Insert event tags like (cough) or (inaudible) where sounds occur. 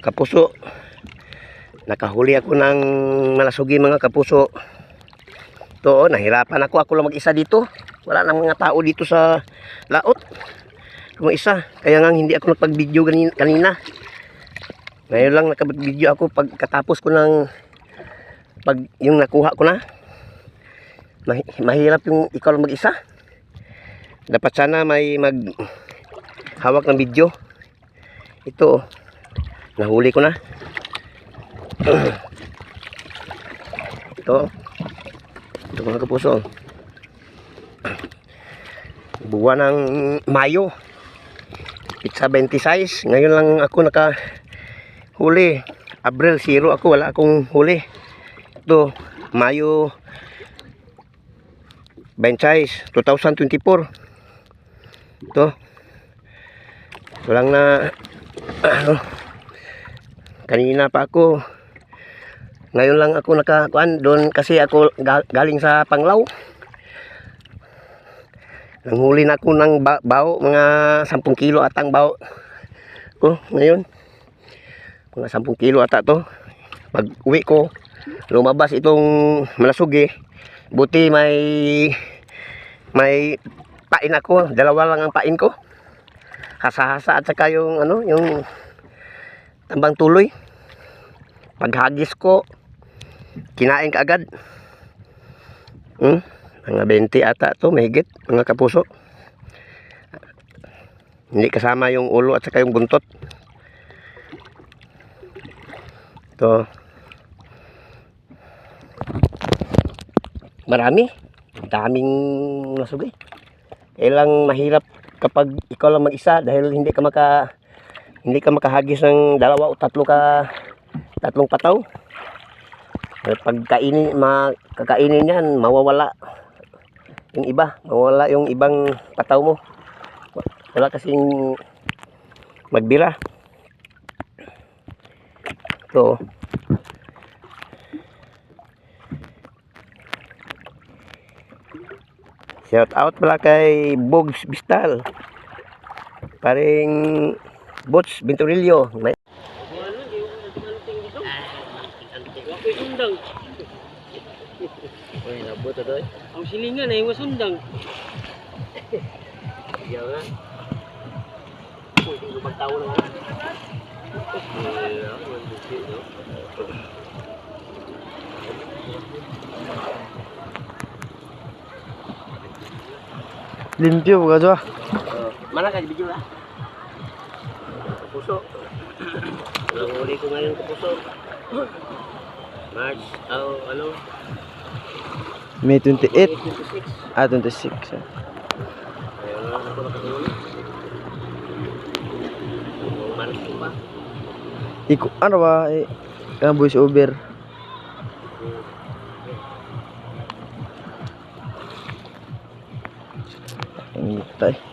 kapuso. Nakahuli ako ng malasugi mga kapuso. To oh, nahirapan ako. Ako lang mag-isa dito. Wala nang mga tao dito sa laot. Kung isa kaya nga hindi ako nagpag-video kanina, kanina. Ngayon lang nakapag-video ako pagkatapos ko ng pag yung nakuha ko na. Mahi- mahirap yung ikaw lang mag-isa. Dapat sana may mag hawak ng video. Ito oh. Nahuli ko na. Ito. Ito mga kapuso. Buwan ng Mayo. Pizza 26 ngayon lang ako naka huli Abril 0 ako. Wala akong huli. Ito Mayo 26 2024 ito. Walang na (clears throat) ano, kanina pa ako. Ngayon lang ako nakakuan. Doon kasi ako ga- galing sa Panglaw nanghuli na ako ng ba- bao. Mga 10 kilo atang bao. Ko ngayon. Mga 10 kilo ata to. Pag uwi ko. Lumabas itong malasugi. Buti may may pain ako. Dalawa lang ang pain ko. Hasa-hasa at saka yung ano yung tambang tuloy. Paghagis ko kinain ka agad hmm? mga 20 ata to mahigit mga kapuso. Hindi kasama yung ulo at saka yung buntot. To marami. Daming nasugay. Ilang mahirap kapag ikaw lang mag-isa dahil hindi ka maka hindi ka makahagis ng dalawa o tatlo ka tatlong pataw. Eh, pag kainin makakainin yan mawawala yung iba mawawala yung ibang pataw mo. Wala kasing magbira. Ito Shout out pala kay Bogs Bistal. Paring Bots Bintorillo. May Wakoy sundang. Uy, nabot ito eh. Ang silingan ay wasundang. Yaw na. Uy, hindi ko pagtawa na nga. Limpyo ka dyan. Uh, mana ka video lah. Puso. Nanghuli ko ngayon ko puso. March, oh, ano? May 28. 26. Ah, 26. ah. Ayun na ako nakahuli. Umalis ko pa. Iko, ano ba? Eh, ang voice over. Ang tay.